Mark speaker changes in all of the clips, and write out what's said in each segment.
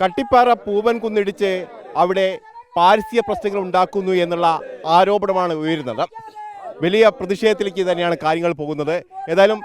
Speaker 1: കട്ടിപ്പാറ പൂവൻ കുന്നിടിച്ച് അവിടെ പാരിസ്ഥിതിക പ്രശ്നങ്ങൾ ഉണ്ടാക്കുന്നു എന്നുള്ള ആരോപണമാണ് ഉയരുന്നത്. വലിയ പ്രതിഷേധത്തിലേക്ക് തന്നെയാണ് കാര്യങ്ങൾ പോകുന്നത്. ഏതായാലും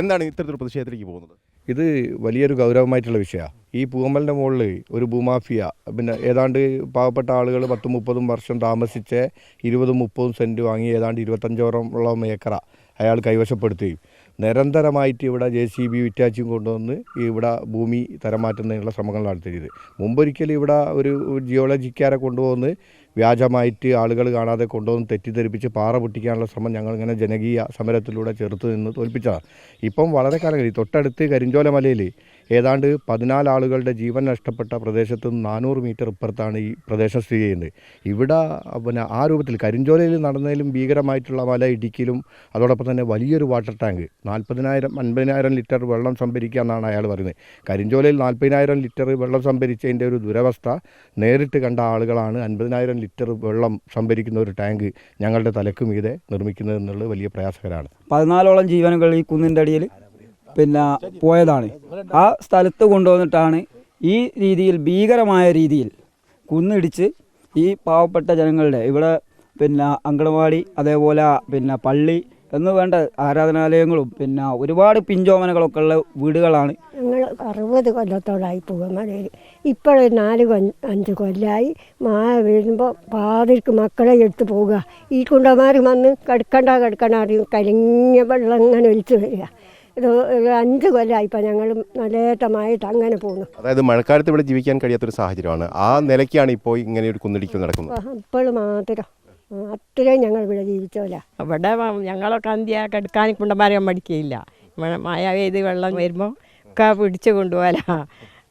Speaker 1: എന്താണ് ഇത്തരത്തിലുള്ള പ്രതിഷേധത്തിലേക്ക് പോകുന്നത്?
Speaker 2: ഇത് വലിയൊരു ഗൗരവമായിട്ടുള്ള വിഷയമാണ് ഈ പൂമലിന്റെ മുകളിൽ ഒരു ഭൂമാഫിയ പിന്നെ ഏതാണ്ട് പാവപ്പെട്ട ആളുകൾ പത്തും മുപ്പതും വർഷം താമസിച്ച് ഇരുപതും മുപ്പതും സെന്റ് വാങ്ങി ഏതാണ്ട് ഇരുപത്തഞ്ചോളം ഏക്കറ അയാൾ കൈവശപ്പെടുത്തുകയും നിരന്തരമായിട്ട് ഇവിടെ ജെ സി ബി വിറ്റാച്ചും കൊണ്ടുവന്ന് ഇവിടെ ഭൂമി തരം മാറ്റുന്നതിനുള്ള ശ്രമങ്ങൾ നടത്തിയത്. മുമ്പൊരിക്കലും ഇവിടെ ഒരു ജിയോളജിക്കാരെ കൊണ്ടുവന്ന് വ്യാജമായിട്ട് ആളുകൾ കാണാതെ കൊണ്ടുവന്ന് തെറ്റിദ്ധരിപ്പിച്ച് പാറ പൊട്ടിക്കാനുള്ള ശ്രമം ഞങ്ങൾ ഇങ്ങനെ ജനകീയ സമരത്തിലൂടെ ചെറുത്ത് നിന്ന് തോൽപ്പിച്ചതാണ്. ഇപ്പം വളരെ കാലം കഴിഞ്ഞു തൊട്ടടുത്ത് കരിഞ്ചോല മലയിൽ ഏതാണ്ട് പതിനാല് ആളുകളുടെ ജീവൻ നഷ്ടപ്പെട്ട പ്രദേശത്ത് നിന്ന് നാനൂറ് മീറ്റർ ഇപ്പുറത്താണ് ഈ പ്രദേശം സ്ഥിതി ചെയ്യുന്നത്. ഇവിടെ പിന്നെ ആ രൂപത്തിൽ കരിഞ്ചോലയിൽ നടന്നതിലും ഭീകരമായിട്ടുള്ള മല ഇടുക്കിയിലും അതോടൊപ്പം തന്നെ വലിയൊരു വാട്ടർ ടാങ്ക് നാൽപ്പതിനായിരം അൻപതിനായിരം ലിറ്റർ വെള്ളം സംഭരിക്കുക എന്നാണ് അയാൾ പറയുന്നത്. കരിഞ്ചോലയിൽ നാൽപ്പതിനായിരം ലിറ്റർ വെള്ളം സംഭരിച്ചതിന്റെ ഒരു ദുരവസ്ഥ നേരിട്ട് കണ്ട ആളുകളാണ് അൻപതിനായിരം ലിറ്റർ വെള്ളം സംഭരിക്കുന്ന ഒരു ടാങ്ക് ഞങ്ങളുടെ തലക്ക് മീതെ നിർമ്മിക്കുന്നത് എന്നുള്ളത് വലിയ പ്രയാസകരമാണ്.
Speaker 3: പതിനാലോളം ജീവനുകൾ ഈ കുന്നിന്റെ അടിയിൽ പിന്നെ പോയതാണ്. ആ സ്ഥലത്ത് കൊണ്ടുവന്നിട്ടാണ് ഈ രീതിയിൽ ഭീകരമായ രീതിയിൽ കുന്നിടിച്ച് ഈ പാവപ്പെട്ട ജനങ്ങളുടെ ഇവിടെ പിന്നെ അങ്കണവാടി അതേപോലെ പിന്നെ പള്ളി എന്ന് വേണ്ട ആരാധനാലയങ്ങളും പിന്നെ ഒരുപാട് പിഞ്ചോമനകളൊക്കെ ഉള്ള വീടുകളാണ്
Speaker 4: അറുപത് കൊല്ലത്തോളായി പൂവമലയിൽ ഇപ്പോഴൊരു നാല് കൊ അഞ്ച് കൊല്ലമായി മായ വീഴുമ്പോൾ പാതിരിക്ക് മക്കളെ എടുത്ത് പോവുക. ഈ കുണ്ടമാർ വന്ന് കിടക്കണ്ട കിടക്കണ്ട അറിയും കലിങ്ങ വെള്ളം അങ്ങനെ ഒലിച്ച് വരിക. ഇത് ഒരു അഞ്ച് കൊല്ലമായി ഇപ്പം ഞങ്ങൾ നല്ലേറ്റമായിട്ട് അങ്ങനെ പോകുന്നു
Speaker 1: അതായത് മഴക്കാലത്ത് ഇവിടെ ജീവിക്കാൻ കഴിയാത്തൊരു സാഹചര്യമാണ്. ആ നിലയ്ക്കാണ് ഇപ്പോൾ ഇങ്ങനെ ഒരു കുന്നിടിക്കൽ നടക്കുന്നത്.
Speaker 4: ഇപ്പോൾ മാത്രം. അത്രയും ഞങ്ങൾ ഇവിടെ ജീവിച്ചോല
Speaker 5: അവിടെ ഞങ്ങളൊക്കെ അന്ത്യ കെടുക്കാൻ കുണ്ടന്മാരെ മടിക്കയില്ല. മഴ മഴ പെയ്ത് വെള്ളം വരുമ്പോൾ ഒക്കെ പിടിച്ച് കൊണ്ടുപോകാലാ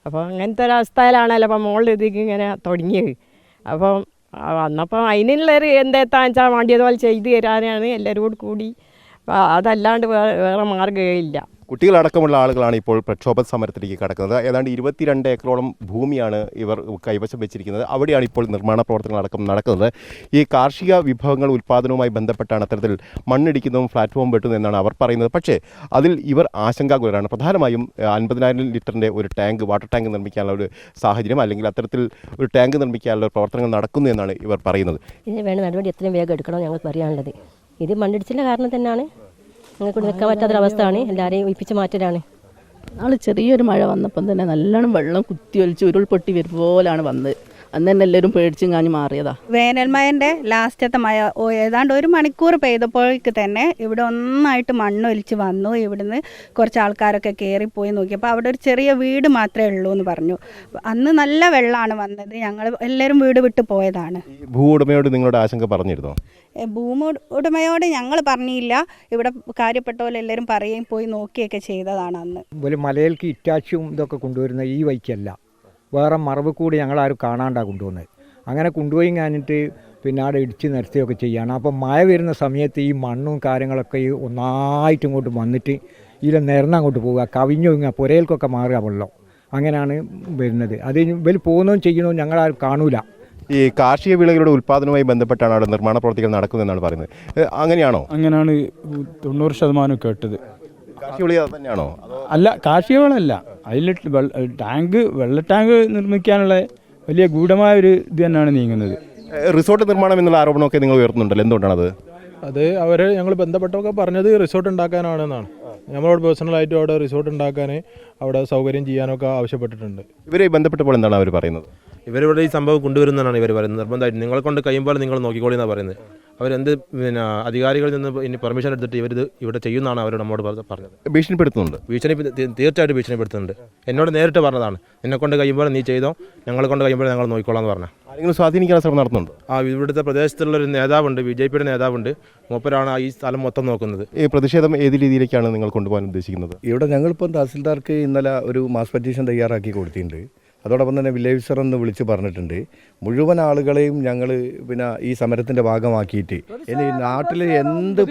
Speaker 5: അപ്പോൾ അങ്ങനത്തെ ഒരു അവസ്ഥയിലാണല്ലോ അപ്പം മോളുടെ ഇതിക്ക് ഇങ്ങനെ തുടങ്ങിയത്. അപ്പം വന്നപ്പം അതിനുള്ളൊരു എന്തെത്താന്ന് വെച്ചാൽ വേണ്ടിയതുപോലെ ചെയ്തു തരാനാണ് എല്ലാവരും കൂടി. അതല്ലാണ്ട് വേറെ വേറെ മാർഗമില്ല.
Speaker 1: കുട്ടികളടക്കമുള്ള ആളുകളാണ് ഇപ്പോൾ പ്രക്ഷോഭ സമരത്തിലേക്ക് കടക്കുന്നത്. ഏതാണ്ട് ഇരുപത്തിരണ്ട് ഏക്കറോളം ഭൂമിയാണ് ഇവർ കൈവശം വെച്ചിരിക്കുന്നത്. അവിടെയാണ് ഇപ്പോൾ നിർമ്മാണ പ്രവർത്തനങ്ങൾ അടക്കം നടക്കുന്നത്. ഈ കാർഷിക വിഭവങ്ങൾ ഉൽപ്പാദനവുമായി ബന്ധപ്പെട്ടാണ് അത്തരത്തിൽ മണ്ണിടിക്കുന്നതും പ്ലാറ്റ്ഫോം വെട്ടുന്നതും എന്നാണ് അവർ പറയുന്നത്. പക്ഷേ അതിൽ ഇവർ ആശങ്കാകുലരാണ്. പ്രധാനമായും അൻപതിനായിരം ലിറ്ററിന്റെ ഒരു ടാങ്ക് വാട്ടർ ടാങ്ക് നിർമ്മിക്കാനുള്ള ഒരു സാഹചര്യം അല്ലെങ്കിൽ അത്തരത്തിൽ ഒരു ടാങ്ക് നിർമ്മിക്കാനുള്ള പ്രവർത്തനങ്ങൾ നടക്കുന്നു എന്നാണ് ഇവർ പറയുന്നത്.
Speaker 6: ഇതിന് വേണ്ട നടപടി എത്രയും വേഗം എടുക്കണം ഞങ്ങൾക്ക് പറയാനുള്ളത്. ഇത് മണ്ണിടിച്ചിന്റെ കാരണം തന്നെയാണ്. ഞങ്ങൾക്ക് ഇവിടെ നിൽക്കാൻ പറ്റാത്തൊരവസ്ഥയാണ് എല്ലാവരെയും ഒഴിപ്പിച്ച് മാറ്റലാണ്.
Speaker 7: നാളെ ചെറിയൊരു മഴ വന്നപ്പം തന്നെ നല്ലോണം വെള്ളം കുത്തി ഒലിച്ച് ഉരുൾപൊട്ടി വരുമ്പോലാണ് വന്നത്. അന്ന് തന്നെ എല്ലാവരും പേടിച്ചും കാഞ്ഞ് മാറിയതാ.
Speaker 8: വേനൽമയന്റെ ലാസ്റ്റത്തെ മഴ ഓ ഏതാണ്ട് ഒരു മണിക്കൂർ പെയ്തപ്പോഴേക്ക് തന്നെ ഇവിടെ ഒന്നായിട്ട് മണ്ണൊലിച്ച് വന്നു. ഇവിടുന്ന് കുറച്ച് ആൾക്കാരൊക്കെ കയറിപ്പോയി നോക്കിയപ്പോൾ അവിടെ ഒരു ചെറിയ വീട് മാത്രമേ ഉള്ളൂ എന്ന് പറഞ്ഞു. അന്ന് നല്ല വെള്ളമാണ് വന്നത്. ഞങ്ങൾ എല്ലാവരും വീട് വിട്ട് പോയതാണ്.
Speaker 1: ഈ ഭൂ ഉടമയോട് നിങ്ങളുടെ ആശങ്ക പറഞ്ഞിരുന്നോ?
Speaker 8: ഏ, ഭൂമി ഉട- ഉടമയോട് ഞങ്ങൾ പറഞ്ഞില്ല. ഇവിടെ കാര്യപ്പെട്ട പോലെ എല്ലാവരും പറയുകയും പോയി നോക്കിയൊക്കെ ചെയ്തതാണ് അന്ന്.
Speaker 9: മലയിലേക്ക് ഇറ്റാച്ചും ഇതൊക്കെ കൊണ്ടുവരുന്ന ഈ വഴിക്കല്ല. വേറെ മറവ് കൂടി ഞങ്ങളാരും കാണാണ്ടാണ് കൊണ്ടുവന്നത്. അങ്ങനെ കൊണ്ടുപോയി കഴിഞ്ഞിട്ട് പിന്നെ അവിടെ ഇടിച്ച് നിരത്തുകയൊക്കെ ചെയ്യുകയാണ് അപ്പോൾ മഴ വരുന്ന സമയത്ത് ഈ മണ്ണും കാര്യങ്ങളൊക്കെ ഈ ഒന്നായിട്ട് ഇങ്ങോട്ട് വന്നിട്ട് ഇതിൽ നിരന്ന് അങ്ങോട്ട് പോവുക കവിഞ്ഞൊങ്ങുക പുരയിൽക്കൊക്കെ മാറുക വെള്ളം. അങ്ങനെയാണ് വരുന്നത്. അത് ഇവർ പോകുന്നതും ചെയ്യണമെന്ന് ഞങ്ങളാരും കാണൂല.
Speaker 1: ഈ കാർഷിക വിളകളുടെ ഉൽപ്പാദനവുമായി ബന്ധപ്പെട്ടാണ് അവിടെ നിർമ്മാണ പ്രവർത്തികൾ നടക്കുന്നതെന്നാണ് പറയുന്നത്. അങ്ങനെയാണോ?
Speaker 10: അങ്ങനെയാണ് തൊണ്ണൂറ് ശതമാനം കേട്ടത്.
Speaker 1: കാർഷിക വിള തന്നെയാണോ?
Speaker 10: അല്ല കാർഷിക അതിൽ ടാങ്ക് വെള്ള ടാങ്ക് നിർമ്മിക്കാനുള്ള വലിയ ഗൂഢമായ ഒരു ഇത് തന്നെയാണ് നീങ്ങുന്നത്.
Speaker 1: റിസോർട്ട് നിർമ്മാണം എന്നുള്ള ആരോപണമൊക്കെ നിങ്ങൾ ഉയർത്തുന്നുണ്ടല്ലോ. എന്തുകൊണ്ടാണത്?
Speaker 11: അത് അവരെ ഞങ്ങൾ ബന്ധപ്പെട്ടൊക്കെ പറഞ്ഞത് റിസോർട്ട് ഉണ്ടാക്കാനാണെന്നാണ്. നമ്മളോട് പേഴ്സണലായിട്ട് അവിടെ റിസോർട്ട് ഉണ്ടാക്കാൻ അവിടെ സൗകര്യം ചെയ്യാനൊക്കെ ആവശ്യപ്പെട്ടിട്ടുണ്ട്.
Speaker 1: ഇവരെ ബന്ധപ്പെട്ടപ്പോൾ എന്താണ് അവർ പറയുന്നത്?
Speaker 12: ഇവരിവിടെ ഈ സംഭവം കൊണ്ടുവരുന്നതാണ് ഇവർ പറയുന്നത്. നിർബന്ധമായിട്ട് നിങ്ങളെ കൊണ്ട് കഴിയുമ്പോൾ നിങ്ങൾ നോക്കിക്കോളി എന്നാണ് പറയുന്നത്. അവരെന്ത് പിന്നെ അധികാരികളിൽ നിന്ന് ഇനി പെർമിഷൻ എടുത്തിട്ട് ഇവരിത് ഇവിടെ ചെയ്യുന്നതാണ് അവർ നമ്മോട് പറ- പറഞ്ഞത്.
Speaker 1: ഭീഷണിപ്പെടുത്തുന്നുണ്ട്.
Speaker 12: ഭീഷണി തീർച്ചയായിട്ടും ഭീഷണിപ്പെടുത്തുന്നുണ്ട്. എന്നോട് നേരിട്ട് പറഞ്ഞതാണ്. എന്നെ കൊണ്ട് കഴിയുമ്പോൾ നീ ചെയ്തോ ഞങ്ങളെ കൊണ്ട് കഴിയുമ്പോൾ ഞങ്ങൾ നോക്കിക്കോളാം എന്ന് പറഞ്ഞു.
Speaker 1: ആരെങ്കിലും സ്വാധീനിക്കാൻ ശ്രമം നടത്തുന്നുണ്ട്?
Speaker 12: ആ ഇവിടുത്തെ പ്രദേശത്തുള്ള ഒരു നേതാവുണ്ട് ബി ജെ പിയുടെ നേതാവുണ്ട്. മൂപ്പരാണ് ഈ സ്ഥലം മൊത്തം നോക്കുന്നത്.
Speaker 1: ഈ പ്രതിഷേധം ഏത് രീതിയിലേക്കാണ് നിങ്ങൾ കൊണ്ടുപോകാൻ ഉദ്ദേശിക്കുന്നത്?
Speaker 2: ഇവിടെ ഞങ്ങളിപ്പം തഹസിൽദാർക്ക് ഇന്നലെ ഒരു മാസ് പെറ്റീഷൻ തയ്യാറാക്കി കൊടുത്തിട്ടുണ്ട്. അതോടൊപ്പം തന്നെ വില്ലേജ് എന്ന് വിളിച്ച് പറഞ്ഞിട്ടുണ്ട്. മുഴുവൻ ആളുകളെയും ഞങ്ങൾ പിന്നെ ഈ സമരത്തിന്റെ ഭാഗമാക്കിയിട്ട് ഇനി നാട്ടിൽ എന്ത്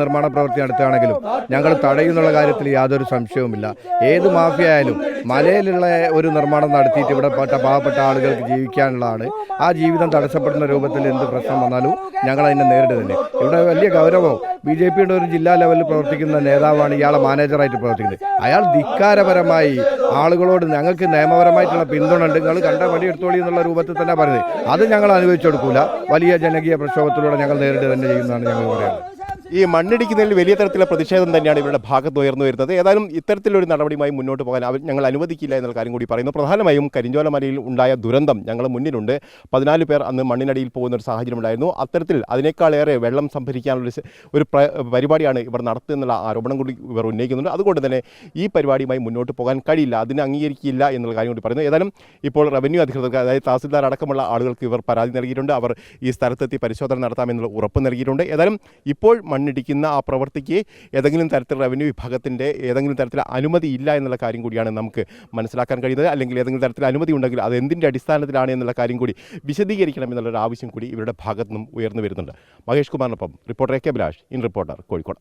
Speaker 2: നിർമ്മാണ പ്രവൃത്തി നടത്തുകയാണെങ്കിലും ഞങ്ങൾ തടയുന്നുള്ള കാര്യത്തിൽ യാതൊരു സംശയവുമില്ല. ഏത് മാഫിയ ആയാലും മലയിലുള്ള ഒരു നിർമ്മാണം നടത്തിയിട്ട് ഇവിടെ പെട്ട പാവപ്പെട്ട ആളുകൾക്ക് ജീവിക്കാനുള്ളതാണ്. ആ ജീവിതം തടസ്സപ്പെടുന്ന രൂപത്തിൽ എന്ത് പ്രശ്നം വന്നാലും ഞങ്ങൾ അതിനെ നേരിടുന്നില്ല ഇവിടെ വലിയ ഗൗരവം ബി ജെ പിയുടെ ഒരു ജില്ലാ ലെവലിൽ പ്രവർത്തിക്കുന്ന നേതാവാണ് ഇയാളെ മാനേജറായിട്ട് പ്രവർത്തിക്കുന്നത്. അയാൾ ധിക്കാരപരമായി ആളുകളോട് ഞങ്ങൾക്ക് ഞങ്ങൾക്ക് നിയമപരമായിട്ടുള്ള പിന്തുണ ഉണ്ട് നിങ്ങൾ കണ്ട വടി എടുത്തോളി എന്നുള്ള രൂപത്തിൽ തന്നെ പറയുന്നത്. അത് ഞങ്ങൾ അനുഭവിച്ചെടുക്കൂല. വലിയ ജനകീയ പ്രക്ഷോഭത്തിലൂടെ ഞങ്ങൾ നേരിട്ട് തന്നെ ചെയ്യുന്നതാണ് ഞങ്ങൾ പറയുന്നത്.
Speaker 1: ഈ മണ്ണിടിക്കുന്നതിൽ വലിയ തരത്തിലുള്ള പ്രതിഷേധം തന്നെയാണ് ഇവരുടെ ഭാഗത്ത് ഉയർന്നു വരുന്നത്. ഏതായാലും ഇത്തരത്തിലൊരു നടപടിയുമായി മുന്നോട്ട് പോകാൻ അവർ ഞങ്ങൾ അനുവദിക്കില്ല എന്നുള്ള കാര്യം കൂടി പറയുന്നു. പ്രധാനമായും കരിഞ്ചോല മലയിൽ ഉണ്ടായ ദുരന്തം ഞങ്ങൾ മുന്നിലുണ്ട്. പതിനാല് പേർ അന്ന് മണ്ണിനടിയിൽ പോകുന്ന ഒരു സാഹചര്യം ഉണ്ടായിരുന്നു അത്തരത്തിൽ അതിനേക്കാളേറെ വെള്ളം സംഭരിക്കാനുള്ള ഒരു പരിപാടിയാണ് ഇവർ നടത്തുന്നുള്ള ആരോപണം കൂടി ഇവർ ഉന്നയിക്കുന്നുണ്ട്. അതുകൊണ്ട് തന്നെ ഈ പരിപാടിയുമായി മുന്നോട്ട് പോകാൻ കഴിയില്ല അതിനെ അംഗീകരിക്കില്ല എന്നുള്ള കാര്യം കൂടി പറയുന്നു. ഏതായാലും ഇപ്പോൾ റവന്യൂ അധികൃതർക്ക് അതായത് തഹസിൽദാർ അടക്കമുള്ള ആളുകൾക്ക് ഇവർ പരാതി നൽകിയിട്ടുണ്ട്. അവർ ഈ സ്ഥലത്തെത്തി പരിശോധന നടത്താമെന്നുള്ള ഉറപ്പ് നൽകിയിട്ടുണ്ട്. ഏതായാലും ഇപ്പോൾ മണ്ണിടിക്കുന്ന ആ പ്രവൃത്തിക്ക് ഏതെങ്കിലും തരത്തിൽ റവന്യൂ വിഭാഗത്തിന്റെ ഏതെങ്കിലും തരത്തിൽ അനുമതി ഇല്ല എന്നുള്ള കാര്യം കൂടിയാണ് നമുക്ക് മനസ്സിലാക്കാൻ കഴിയുന്നത്. അല്ലെങ്കിൽ ഏതെങ്കിലും തരത്തിൽ അനുമതി ഉണ്ടെങ്കിൽ അത് എന്തിന്റെ അടിസ്ഥാനത്തിലാണ് എന്നുള്ള കാര്യം കൂടി വിശദീകരിക്കണം എന്നുള്ളൊരു ആവശ്യം കൂടി ഇവരുടെ ഭാഗത്തു നിന്നും ഉയർന്നു വരുന്നുണ്ട്. Mahesh കുമാറിനൊപ്പം reporter A K Abhilash in reporter Kozhikode.